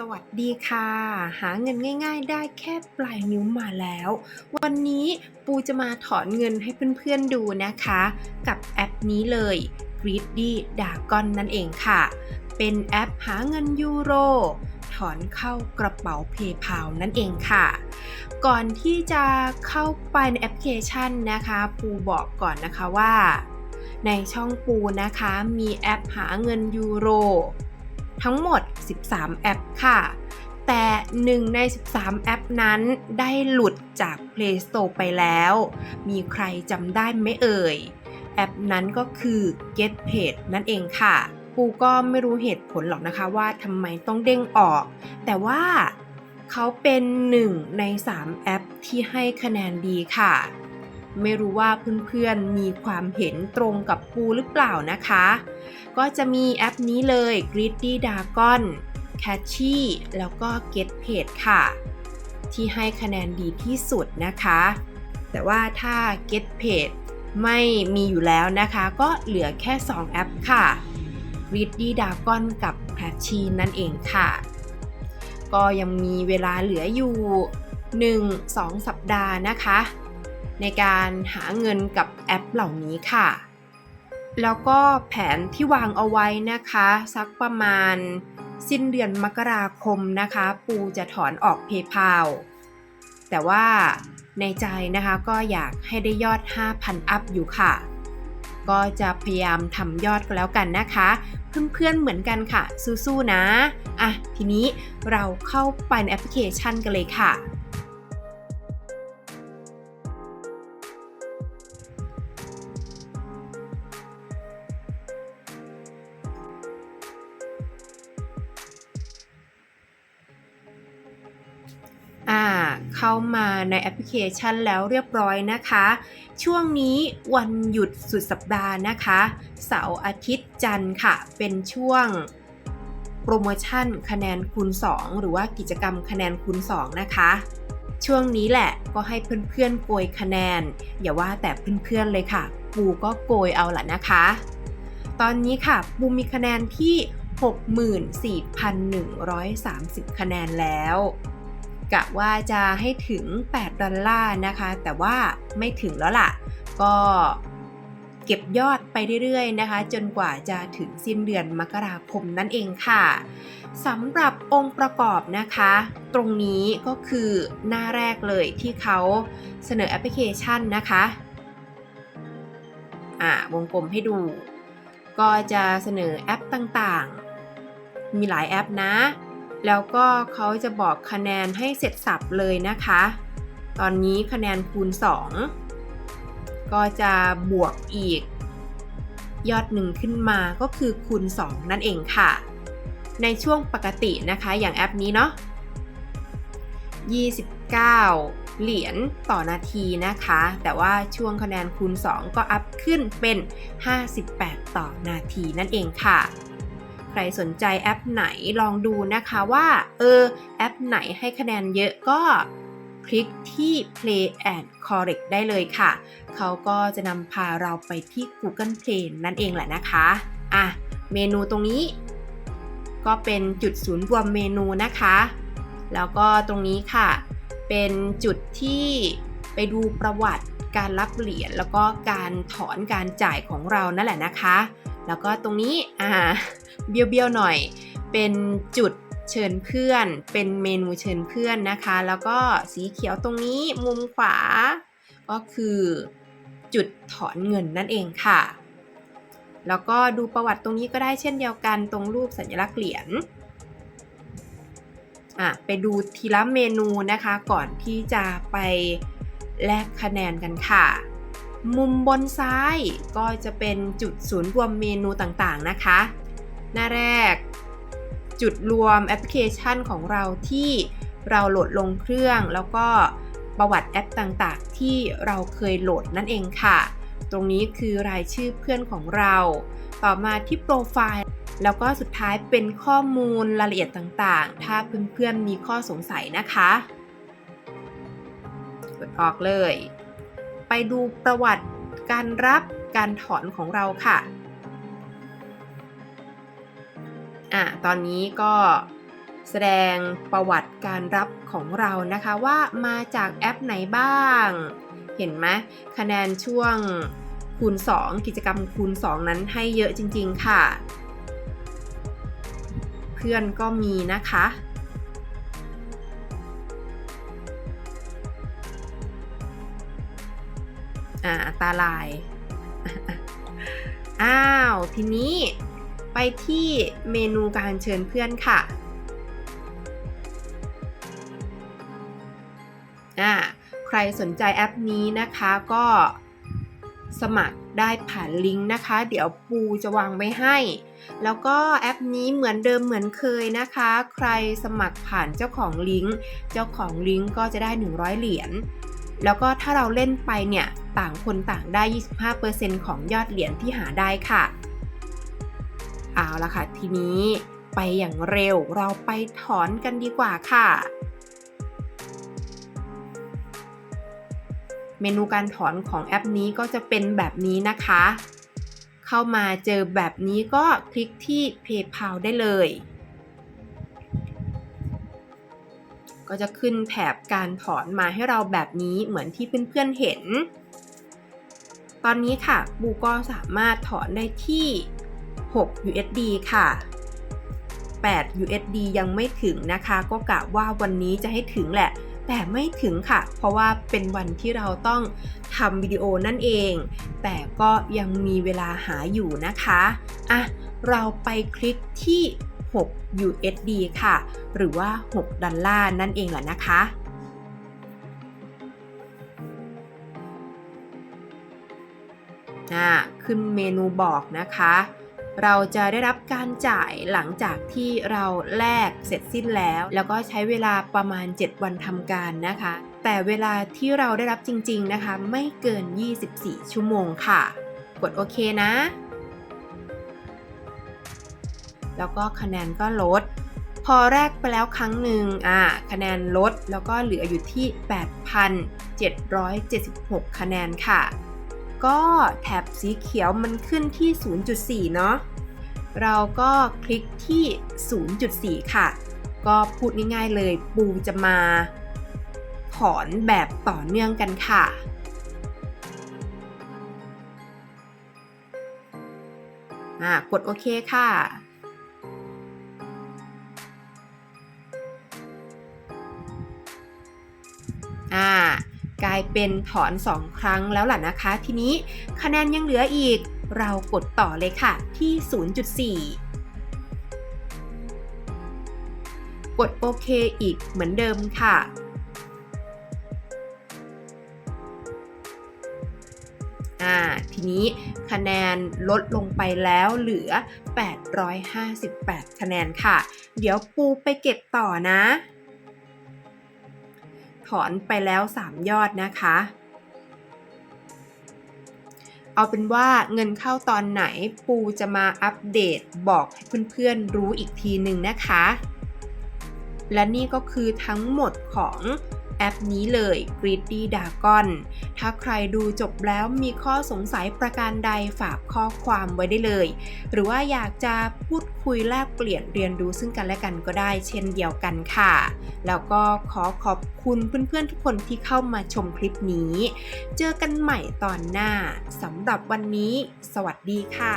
สวัสดีค่ะ หาเงินง่าย ๆ ได้แค่ปลายนิ้วมาแล้ว วันนี้ปูจะมาถอนเงินให้เพื่อนๆดูนะคะ กับแอปนี้เลย Greedy Dragon นั่นเองค่ะ เป็นแอปหาเงินยูโร ถอนเข้ากระเป๋า PayPal นั่นเองค่ะ ก่อนที่จะเข้าไปในแอปพลิเคชันนะคะ ปูบอกก่อนนะคะว่า ในช่องปูนะคะมีแอปหาเงินยูโร ทั้งหมด 13 แอปค่ะ แต่หนึ่งใน 13 แอปนั้นได้หลุดจาก Play Store ไปแล้ว มีใครจำได้ไหมเอ่ย แอปนั้นก็คือ Get Paid นั่นเองค่ะปูก็ไม่รู้เหตุผลหรอกนะคะว่าทำไมต้องเด้งออก แต่ว่าเขาเป็นหนึ่งใน 3 แอปที่ให้คะแนนดีค่ะ ไม่รู้ว่าเพื่อนๆมีความเห็นตรงกับปูหรือเปล่านะคะ ก็จะมีแอปนี้เลย Greedy Dragon Catchy แล้วก็ Get Paid ค่ะ ที่ให้คะแนนดีที่สุดนะคะ แต่ว่าถ้า Get Paid ไม่มีอยู่แล้วนะคะ ก็เหลือแค่ 2 แอปค่ะ Greedy Dragon กับ Catchy นั่นเองค่ะ ก็ยังมีเวลาเหลืออยู่ 1-2 สัปดาห์นะคะ ในการหาเงินกับแอปเหล่านี้ค่ะ แล้วก็แผนที่วางเอาไว้นะคะ สักประมาณสิ้นเดือนมกราคมนะคะ ปูจะถอนออก PayPal แต่ว่าในใจนะคะก็อยากให้ได้ยอด 5,000 อัพอยู่ค่ะ ก็จะพยายามทำยอดก็แล้วกันนะคะ เพื่อนๆเหมือนกันค่ะ สู้ๆนะ อะ ทีนี้เราเข้าไปในแอปพลิเคชันกันเลยค่ะ เข้ามาในแอปพลิเคชันแล้วเรียบร้อยนะคะ ช่วงนี้วันหยุดสุดสัปดาห์นะคะ เสาร์อาทิตย์จันทร์ค่ะ เป็นช่วงโปรโมชั่นคะแนนคูณ 2 หรือว่ากิจกรรมคะแนนคูณ 2 นะคะ ช่วงนี้แหละก็ให้เพื่อนๆโกยคะแนน อย่าว่าแต่เพื่อนๆเลยค่ะ ปูก็โกยเอาละนะคะ ตอนนี้ค่ะ ปูมีคะแนนที่ 64,130 คะแนนแล้ว กะว่าจะให้ถึง 8 ดอลลาร์นะคะ แต่ว่าไม่ถึงแล้วล่ะ ก็เก็บยอดไปเรื่อยๆนะคะ จนกว่าจะถึงสิ้นเดือนมกราคมนั่นเองค่ะสำหรับองค์ประกอบนะคะ ตรงนี้ก็คือหน้าแรกเลยที่เขาเสนอแอปพลิเคชันนะคะอ่าวงกลมให้ดู ก็จะเสนอแอปต่างๆ มีหลายแอปนะ แล้วก็เขาจะบอกคะแนนให้เสร็จสับเลยนะคะ ตอนนี้คะแนนคูณ 2 ก็จะบวกอีก ยอดหนึ่งขึ้นมาก็คือคูณ 2 นั่นเองค่ะ ในช่วงปกตินะคะอย่างแอปนี้เนาะ29 เหรียญต่อนาทีนะคะ แต่ว่าช่วงคะแนนคูณ 2 ก็อัพขึ้นเป็น 58 ต่อนาทีนั่นเองค่ะ ใครสนใจแอปไหนลองดูนะคะว่าเออแอปไหนให้คะแนนเยอะก็คลิกที่ Play and Correct ได้เลยค่ะ เขาก็จะนำพาเราไปที่ Google Play นั่นเองแหละนะคะอะเมนูตรงนี้ ก็เป็นจุดศูนย์รวมเมนูนะคะ แล้วก็ตรงนี้ค่ะ เป็นจุดที่ไปดูประวัติการรับเหรียญแล้วก็การถอนการจ่ายของเรานั่นแหละนะคะ แล้วก็ตรงนี้อ่า เบี้ยวๆหน่อย เป็นจุดเชิญเพื่อน เป็นเมนูเชิญเพื่อนนะคะ แล้วก็สีเขียวตรงนี้มุมขวา ก็คือจุดถอนเงินนั่นเองค่ะ แล้วก็ดูประวัติตรงนี้ก็ได้เช่นเดียวกันตรงรูปสัญลักษณ์เหรียญอะไปดูทีละเมนูนะคะก่อนที่จะไปแลกคะแนนกันค่ะ มุมบนซ้ายก็จะเป็นจุดศูนย์รวมเมนูต่างๆนะคะ หน้าแรก จุดรวมแอปพลิเคชันของเราที่เราโหลดลงเครื่อง แล้วก็ประวัติแอปต่างๆ ที่เราเคยโหลดนั่นเองค่ะ ตรงนี้คือรายชื่อเพื่อนของเรา ต่อมาที่โปรไฟล์แล้วก็สุดท้ายเป็นข้อมูลรายละเอียดต่างๆ ถ้าเพื่อนๆมีข้อสงสัยนะคะกดออกเลย ไปดูประวัติการรับการถอนของเราค่ะ อะตอนนี้ก็แสดงประวัติการรับของเรานะคะว่ามาจากแอปไหนบ้าง เห็นไหมคะแนนช่วงคูณ 2 กิจกรรมคูณ 2 นั้นให้เยอะจริง ๆ ค่ะ เพื่อนก็มีนะคะ อ่าตาลาย อ้าว ทีนี้ ไปที่เมนูการเชิญเพื่อนค่ะอ่าใครสนใจแอปนี้นะคะก็สมัครได้ผ่านลิงก์นะคะ เดี๋ยวปูจะวางไว้ให้ แล้วก็แอปนี้เหมือนเดิมเหมือนเคยนะคะ ใครสมัครผ่านเจ้าของลิงก์ เจ้าของลิงก์ก็จะได้ 100 เหรียญ แล้วก็ถ้าเราเล่นไปเนี่ย ต่างคนต่างได้ 25%ของยอดเหรียญที่หาได้ค่ะ เอาละค่ะ ทีนี้ไปอย่างเร็วเราไปถอนกันดีกว่าค่ะ เมนูการถอนของแอปนี้ก็จะเป็นแบบนี้นะคะ เข้ามาเจอแบบนี้ก็คลิกที่ PayPal ได้เลย ก็จะขึ้นแถบการถอนมาให้เราแบบนี้เหมือนที่เพื่อนๆเห็น ตอนนี้ค่ะบูก็สามารถถอนได้ที่ 6 USD ค่ะ 8 USD ยังไม่ถึงนะคะ ก็กะว่าวันนี้จะให้ถึงแหละ แต่ไม่ถึงค่ะ เพราะว่าเป็นวันที่เราต้องทำวิดีโอนั่นเอง แต่ก็ยังมีเวลาหาอยู่นะคะอะเราไปคลิกที่ 6 USD ค่ะ หรือว่า 6 ดอลลาร์นั่นเองแหละนะคะอ่าขึ้นเมนูบอกนะคะ เราจะได้รับการจ่ายหลังจากที่เราแลกเสร็จสิ้นแล้ว แล้วก็ใช้เวลาประมาณ 7 วันทำการนะคะ แต่เวลาที่เราได้รับจริง ๆนะคะ ไม่เกิน 24 ชั่วโมงค่ะ กดโอเคนะ แล้วก็คะแนนก็ลด พอแรกไปแล้วครั้งหนึ่งอ่าคะแนนลดแล้วก็เหลืออยู่ที่ 8,776 คะแนนค่ะ ก็แถบสีเขียวมันขึ้นที่ 0.4 เนาะ เราก็คลิกที่ 0.4 ค่ะ ก็พูดง่ายๆเลยปูจะมาถอนแบบต่อเนื่องกันค่ะกดโอเคค่ะ อ่า กลายเป็นถอน 2 ครั้งแล้วล่ะนะคะ ทีนี้คะแนนยังเหลืออีก เรากดต่อเลยค่ะที่ 0.4กดโอเคอีกเหมือนเดิมค่ะ ทีนี้คะแนนลดลงไปแล้วเหลือ 858 คะแนนค่ะ เดี๋ยวปูไปเก็บต่อนะ อนไปแล้ว 3 ยอดนะคะ เอาเป็นว่าเงินเข้าตอนไหนปูจะมาอัปเดตบอกให้เพื่อนๆรู้อีกทีหนึ่งนะคะ และนี่ก็คือทั้งหมดของ แอปนี้เลย Greedy Dragon ถ้าใครดูจบแล้วมีข้อสงสัยประการใดฝากข้อความไว้ได้เลย หรือว่าอยากจะพูดคุยแลกเปลี่ยนเรียนรู้ซึ่งกันและกันก็ได้เช่นเดียวกันค่ะ แล้วก็ขอขอบคุณเพื่อนๆทุกคนที่เข้ามาชมคลิปนี้ เจอกันใหม่ตอนหน้าสำหรับวันนี้ สวัสดีค่ะ